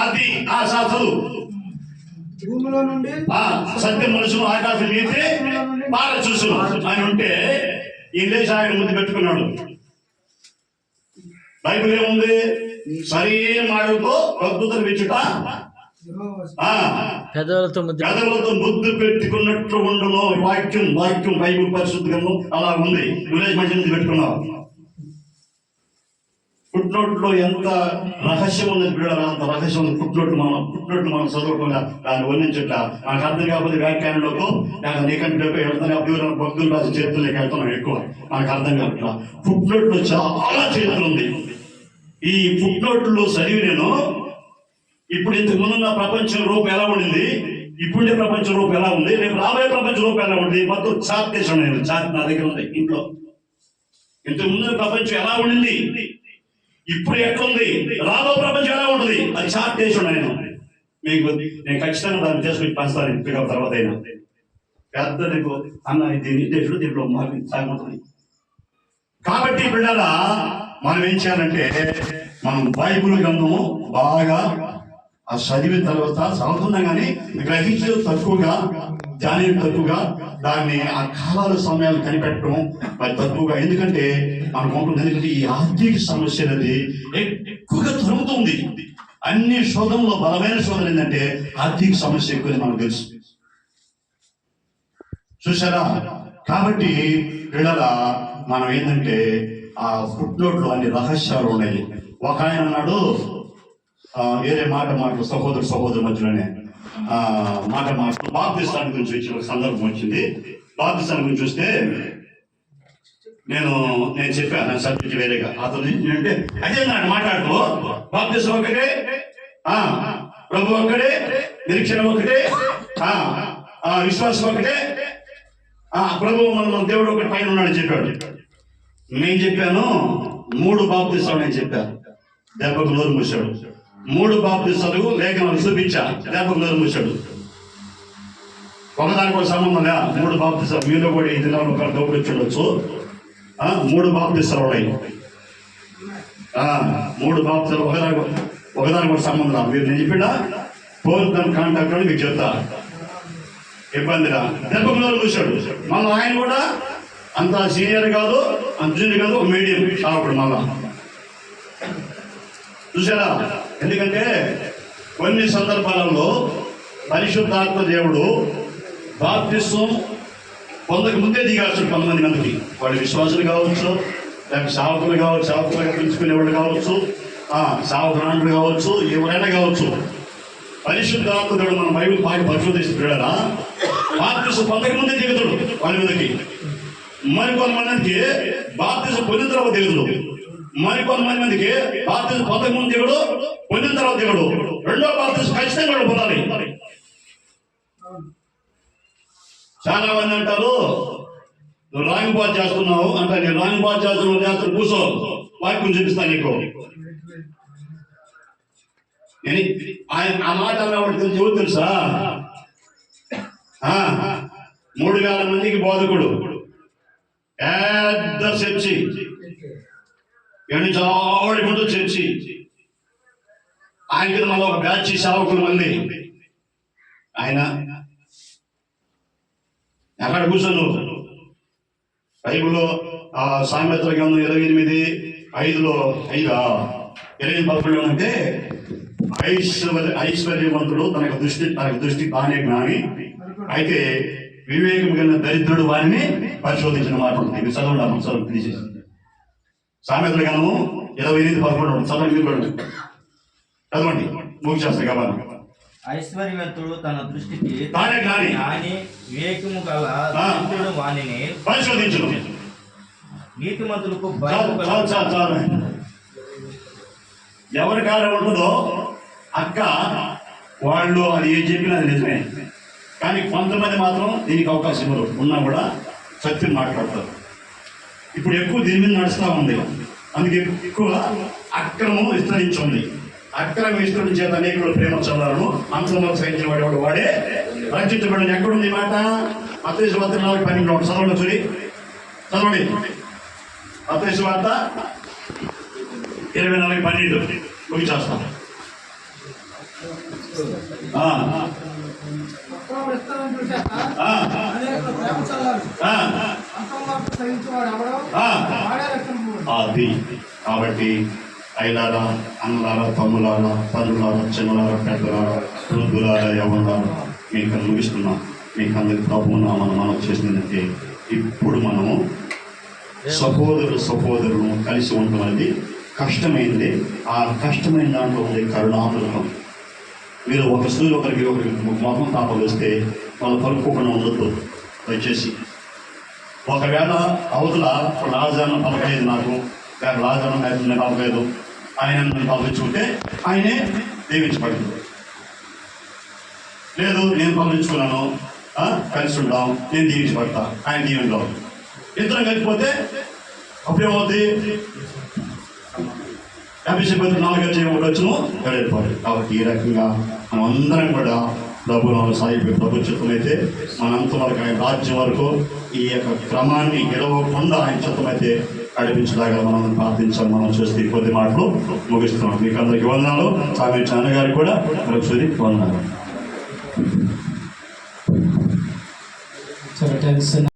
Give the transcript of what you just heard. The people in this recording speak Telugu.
అది ఆ శాస్త్రులు భూమిలో నుండి ఆ సత్య మనుషులు ఆకాశం మీతే బాగా చూసు అని ఉంటే ఈ లేచి ఆయన ముందు పెట్టుకున్నాడు. బైబిల్ ఏముంది? సరి మాటలతో అద్భుతం పెదవులతో ముద్దు పెట్టుకున్నట్లు ఉండును. వాక్యం వాక్యం బైబిల్ పరిశుద్ధంగా అలా ఉంది. విలేజ్ మంచి ముందు ఫుట్నోట్ ఫుట్నోట్లో ఎంత రహస్యం ఉన్నది బిడ్డరా అంత రహస్యం ఉంది. ఫుట్నోట్ మనం ఫుట్నోట్ మనం చదవకుండా దాన్ని వర్ణించట నాకు అర్థం కాకపోతే వ్యాఖ్యానంలోకి నాకు నీకంటే వెళ్తాను అభ్యున్న భక్తులు రాసి చేతుల్లోకి వెళ్తున్నాం ఎక్కువ? నాకు అర్థం కావట్లా. ఫుట్నోట్లో చాలా చరిత్ర ఉంది. ఈ ఫుట్నోట్లో చదివి నేను ఇప్పుడు ఇంతకు ముందున్న ప్రపంచం రూపం ఎలా ఉండింది? ఇప్పుడే ప్రపంచ రూపం ఎలా ఉంది? రేపు రాబోయే ప్రపంచ రూపం ఎలా ఉంది మొత్తం చార్ట్ చేసాను నేను. చార్ట్ నా దగ్గర ఉంది ఇంట్లో. ఇంతకు ముందు ప్రపంచం ఎలా ఉండింది? ఇప్పుడు ఎట్లుంది? రాబో ప్రపంచం ఎలా ఉంటుంది? అది చార్ట్ చేసి నేను మీకు నేను ఖచ్చితంగా దాన్ని చేసుకుని పంచుతాను ఇంటికి తర్వాత అయినా. పెద్ద నీకు అన్న దీని దేశంలో దీంట్లో మాకు సాగుతుంది కాబట్టి బిడ్డలా మనం ఏం చేయాలంటే మనం బైబుల్ గ్రంథము బాగా ఆ చదివిన తర్వాత చదువుతున్నా కానీ గ్రహించడం తక్కువగా ధ్యానం తక్కువగా దాన్ని ఆ కాలాల సమయాలు కనిపెట్టడం మరి తక్కువగా. ఎందుకంటే మనం ఉంటుంది ఎందుకంటే ఈ ఆర్థిక సమస్య అనేది ఎక్కువగా తరుగుతుంది అన్ని శోధంలో బలమైన శోధన ఏంటంటే ఆర్థిక సమస్య ఎక్కువ మనకు తెలుసు. చూసారా కాబట్టి పిల్లల మనం ఏంటంటే ఆ ఫుట్నోట్లో అన్ని రహస్యాలు ఉన్నాయి. ఒక ఆయన అన్నాడు వేరే మాట మాటలు సహోదరు సహోదరు మధ్యలోనే మాట మాటలు బాప్తిస్తాన్ గురించి వచ్చిన ఒక సందర్భం వచ్చింది. బాప్తిస్తాన్ గురించి చూస్తే నేను నేను చెప్పాను నా సబ్జెక్ట్ వేరేగా. అతను ఏంటంటే అదే నాకు మాట్లాడుతూ బాప్తిసం ఒకటే ఆ, ప్రభు ఒక్కడే నిరీక్షణ ఒకటే ఆ, విశ్వాసం ఒకటే ప్రభు మన దేవుడు ఒకటి పైన ఉన్నాడని చెప్పాడు. నేను చెప్పాను మూడు బాప్తిస్తాం నేను చెప్పాను. దెబ్బకు నోరు మూసాడు మూడు బాప్తిస్తాలు లేఖనాలు చూపించా. దెబ్బకు నోరు మూసాడు ఒకదానికి ఒక సంబంధం మూడు బాప్తిస్తాలు మీలో కూడా ఈ దినాలు ఒక దోపిడి చూడొచ్చు మూడు బాప్తిస్తాలు ఉన్నాయి. మూడు బాప్తిస్తాలు ఒకదానికి ఒకదానికి ఒక సంబంధం మీరు నేను చెప్పినా? ఫోన్ కాంటాక్ట్ అని మీకు చెప్తా. ఇబ్బందిరా దెబ్బకు చూశాడు మళ్ళీ ఆయన కూడా అంత సీనియర్ కాదు అంత జూనియర్ కాదు మీడియం. షాపుడు మళ్ళా. చూసారా ఎందుకంటే కొన్ని సందర్భాలలో పరిశుద్ధాత్మ దేవుడు బాప్తిస్వం కొందకు ముందే దిగాల్సిన కొంతమంది మందికి. వాళ్ళు విశ్వాసులు కావచ్చు లేక సావకులు కావచ్చు సావకులుగా పిలుచుకునేవాళ్ళు కావచ్చు ఆ, కావచ్చు ఎవరైనా కావచ్చు. పరిశుద్ధాత్మ దేవుడు మన బైబిల్ పాటి పరిశోధిస్తున్నాడా బాప్తిస్వం కొందకు ముందే దిగుతాడు వాళ్ళ మీదకి. మరి కొంతమందికి బాప్తిస్వం పొందిన తర్వాత దిగుడు మరి కొంతమంది మందికి బాప్తిజం పొందక ముందు దిగుడు పొందిన తర్వాత దిగుడు రెండో బాప్తిజం ఖచ్చితంగా వాళ్ళు పొందాలి. చాలా మంది అంటారు నువ్వు రాంగ్ పాస్ చేస్తున్నావు అంటే నేను రాంగ్ పాస్ చేస్తున్నావు చేస్తాను కూర్చో వాక్యం చూపిస్తాను నీకు. నేను ఆయన ఆ మాట అన్నవాడు తెలుసు ఎవరు తెలుసా? మూడు వేల మందికి బోధకుడు. పెద్ద చర్చి ఎన్ని చావడి ముందు చేర్చి. ఆయన కింద మళ్ళీ ఒక బ్యాచ్ సేవకులు మంది. ఆయన ఎక్కడ కూర్చొని? బైబుల్లో ఆ సామెతల గ్రంథం ఇరవై ఎనిమిది ఐదులో ఐదా ఇరవై పదకొండు అంటే ఐశ్వర్య ఐశ్వర్యవంతుడు తనకు దృష్టి తనకు దృష్టి బాగానే జ్ఞాని. అయితే వివేకం కలిగిన దరిద్రుడు వారిని పరిశోధించిన మాట ఉంటుంది. మీరు చదవండి అమ్మ, తీసేసి. సామెతల గ్రంథము ఇరవై ఎనిమిది పదకొండు చదవండి మీరు కూడా. చదవండి. ముగిచేస్తా కాబట్టి ఐశ్వర్యవంతుడు తన దృష్టికి తానే జ్ఞాని. జ్ఞాని వివేకము గల. దరిద్రుడు వాణిని పరిశోధించను. నీతిమంతులకు భయము చాలు చాలు చాలు. ఎవరి కాలం ఉంటుందో అక్క వాళ్ళు అది ఏం చెప్పినా అది నిజమే. కానీ కొంతమంది మాత్రం దీనికి అవకాశం ఇవ్వరు. ఉన్నా కూడా సత్యం మాట్లాడతారు. ఇప్పుడు ఎక్కువ దీని మీద నడుస్తూ ఉంది. అందుకే ఎక్కువ అక్రమం విస్తరించుంది అక్రమ విస్తరణ చేత అనేకుడు ప్రేమ చల్లాలను అంతలో సహించిన వాడు వాడే రక్షించబడిన ఎక్కడుంది మాట? అత్యవసర వార్త నాలుగు పన్నెండు ఒకటి చదవండి చూడి చదవండి. అత్యవసర వార్త ఇరవై నాలుగు పన్నెండు. ముగిచేస్తాం అది కాబట్టి అయిలారా అన్నలారా తమ్ములారా తల్లులారా చిన్నలారా పెద్దలారా వృద్ధులారా ఎవరులారా మీకు ముగిస్తున్నాం. మీకు అందరి ప్రభు మనం మనం చేసినది ఇప్పుడు మనము సహోదరు సహోదరులు కలిసి ఉండడం అనేది కష్టమైంది. ఆ కష్టమైన దాంట్లో ఉండే కరుణామృతం. మీరు ఒక స్త్రీ ఒకరికి ఒకరికి మొహం తాప వేస్తే వాళ్ళు పలుకోకుండా ఉండొద్దు దయచేసి. ఒకవేళ అవతల రాజాను పలకలేదు నాకు లేక రాజాను నేను పలకలేదు ఆయన నన్ను పంపించుకుంటే ఆయనే దీవించబడింది లేదు నేను పంపించుకున్నాను కలిసి ఉంటాం నేను దీవించబడతా ఆయన దీవించాం ఇద్దరం కలిపిపోతే అప్పుడేమవుతుంది అభిషేకం నాలుగు చేయడం వచ్చును. వెళ్ళిపోయి కాబట్టి ఈ రకంగా మనం అందరం కూడా డబ్బులు సాయి ప్రభు చిత్తమైతే మనంత వరకు ఆయన రాజ్యం వరకు ఈ యొక్క క్రమాన్ని గెలవకుండా ఆయన చిత్తమైతే నడిపించలాగా మనం ప్రార్థించాలి మనం చేస్తే కొద్ది మాటలు ముగిస్తున్నాం. మీకు అందరికి వందనాలు. స్వామి చాన్న గారు కూడా మరొకసారి వందనాలు. చాలా